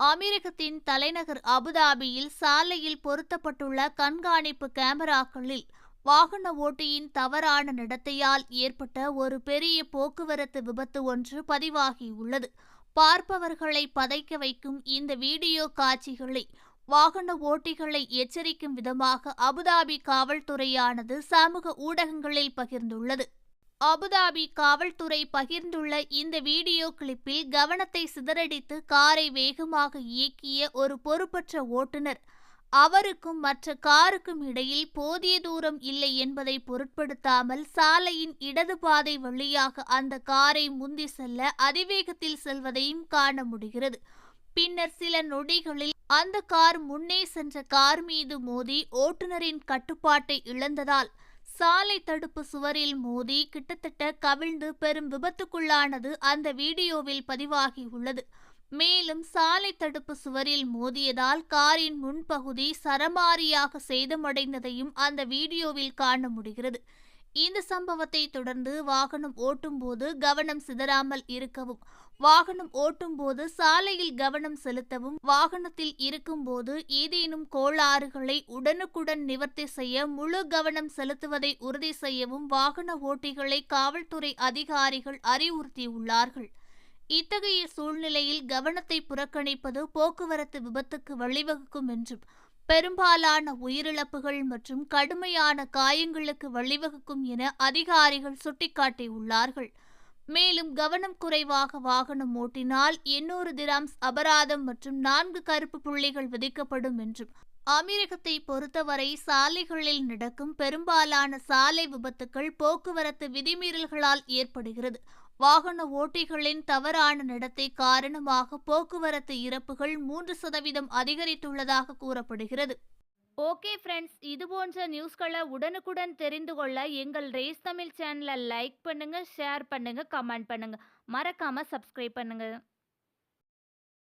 அமீரகத்தின் தலைநகர் அபுதாபியில் சாலையில் பொருத்தப்பட்டுள்ள கண்காணிப்பு கேமராக்களில் வாகன ஓட்டியின் தவறான நடத்தையால் ஏற்பட்ட ஒரு பெரிய போக்குவரத்து விபத்து ஒன்று பதிவாகியுள்ளது. பார்ப்பவர்களை பதைக்க வைக்கும் இந்த வீடியோ காட்சிகளை வாகன ஓட்டிகளை எச்சரிக்கும் விதமாக அபுதாபி காவல்துறையானது சமூக ஊடகங்களில் பகிர்ந்துள்ளது. அபுதாபி காவல்துறை பகிர்ந்துள்ள இந்த வீடியோ கிளிப்பில் கவனத்தை சிதறடித்து காரை வேகமாக இயக்கிய ஒரு பொறுப்பற்ற ஓட்டுநர். அவருக்கும் மற்ற காருக்கும் இடையில் போதிய தூரம் இல்லை என்பதை பொருட்படுத்தாமல் சாலையின் இடது பாதை வழியாக அந்த காரை முந்தி செல்ல அதிவேகத்தில் செல்வதையும் காண முடிகிறது. பின்னர் சில நொடிகளில் அந்த கார் முன்னே சென்ற கார் மீது மோதி ஓட்டுநரின் கட்டுப்பாட்டை இழந்ததால் சாலை தடுப்பு சுவரில் மோதி கிட்டத்தட்ட கவிழ்ந்து பெரும் விபத்துக்குள்ளானது அந்த வீடியோவில் பதிவாகியுள்ளது. மேலும் சாலை தடுப்பு சுவரில் மோதியதால் காரின் முன்பகுதி சரமாரியாக சேதமடைந்ததையும் அந்த வீடியோவில் காண முடிகிறது. இந்த சம்பவத்தை தொடர்ந்து வாகனம் ஓட்டும்போது கவனம் சிதறாமல் இருக்கவும் வாகனம் ஓட்டும்போது சாலையில் கவனம் செலுத்தவும் வாகனத்தில் இருக்கும்போது ஏதேனும் கோளாறுகளை உடனுக்குடன் நிவர்த்தி செய்ய முழு கவனம் செலுத்துவதை உறுதி செய்யவும் வாகன ஓட்டிகளை காவல்துறை அதிகாரிகள் அறிவுறுத்தியுள்ளார்கள். இத்தகைய சூழ்நிலையில் கவனத்தை புறக்கணிப்பது போக்குவரத்து விபத்துக்கு வழிவகுக்கும் என்றும் பெரும்பாலான உயிரிழப்புகள் மற்றும் கடுமையான காயங்களுக்கு வழிவகுக்கும் என அதிகாரிகள் சுட்டிக்காட்டியுள்ளார்கள். மேலும் கவனம் குறைவாக வாகனம் ஓட்டினால் எண்ணூறு திராம்ஸ் அபராதம் மற்றும் நான்கு கருப்பு புள்ளிகள் விதிக்கப்படும் என்றும் அமீரகத்தை பொறுத்தவரை சாலைகளில் நடக்கும் பெரும்பாலான சாலை விபத்துக்கள் போக்குவரத்து விதிமீறல்களால் ஏற்படுகிறது. வாகன ஓட்டிகளின் தவறான நடத்தை காரணமாக போக்குவரத்து இறப்புகள் மூன்று சதவீதம் அதிகரித்துள்ளதாக கூறப்படுகிறது. ஓகே ஃப்ரெண்ட்ஸ் இது போன்ற நியூஸ்களை உடனுக்குடன் தெரிந்து கொள்ள எங்கள் ரேஸ் தமிழ் சேனலை லைக் பண்ணுங்க ஷேர் பண்ணுங்க கமெண்ட் பண்ணுங்க. மறக்காம சப்ஸ்கிரைப் பண்ணுங்க.